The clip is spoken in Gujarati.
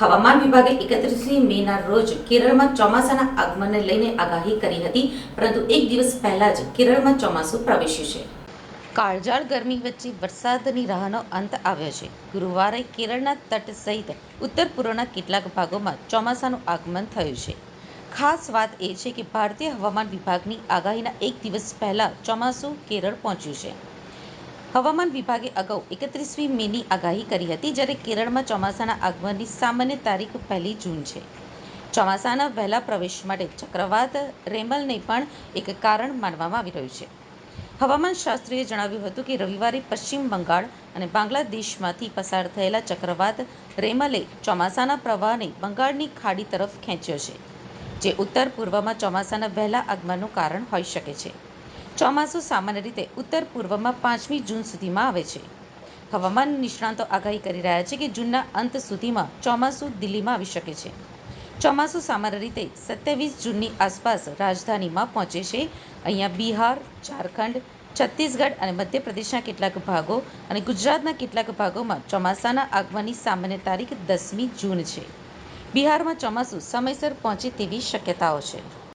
વિભાગે એકત્રીસમી મેના રોજ કેરળમાં ચોમાસાના આગમનને લઈને આગાહી કરી હતી, પરંતુ એક દિવસ પહેલા જ કેરળમાં ચોમાસું પ્રવેશ્યું છે. કાળઝાળ ગરમી વચ્ચે વરસાદની રાહનો અંત આવ્યો છે. ગુરુવારે કેરળના તટ સહિત ઉત્તર પૂર્વના કેટલાક ભાગોમાં ચોમાસાનું આગમન થયું છે. ખાસ વાત એ છે કે ભારતીય હવામાન વિભાગની આગાહીના એક દિવસ પહેલા ચોમાસું કેરળ પહોંચ્યું છે. હવામાન વિભાગે અગાઉ એકત્રીસમી મેની આગાહી કરી હતી, જ્યારે કેરળમાં ચોમાસાના આગમનની સામાન્ય તારીખ પહેલી જૂન છે. ચોમાસાના વહેલા પ્રવેશ માટે ચક્રવાત રેમલને પણ એક કારણ માનવામાં આવી રહ્યું છે. હવામાન શાસ્ત્રીએ જણાવ્યું હતું કે રવિવારે પશ્ચિમ બંગાળ અને બાંગ્લાદેશમાંથી પસાર થયેલા ચક્રવાત રેમલે ચોમાસાના પ્રવાહને બંગાળની ખાડી તરફ ખેંચ્યો છે, જે ઉત્તર પૂર્વમાં ચોમાસાના વહેલા આગમનનું કારણ હોઈ શકે છે. ચોમાસું સામાન્ય રીતે ઉત્તર પૂર્વમાં પાંચમી જૂન સુધીમાં આવે છે. હવામાન નિષ્ણાતો આગાહી કરી રહ્યા છે કે જૂનના અંત સુધીમાં ચોમાસું દિલ્હીમાં આવી શકે છે. ચોમાસું સામાન્ય રીતે સત્યાવીસ જૂનની આસપાસ રાજધાનીમાં પહોંચે છે. અહીંયા બિહાર, ઝારખંડ, છત્તીસગઢ અને મધ્યપ્રદેશના કેટલાક ભાગો અને ગુજરાતના કેટલાક ભાગોમાં ચોમાસાના આગમનની સામાન્ય તારીખ દસમી જૂન છે. બિહારમાં ચોમાસું સમયસર પહોંચે તેવી શક્યતાઓ છે.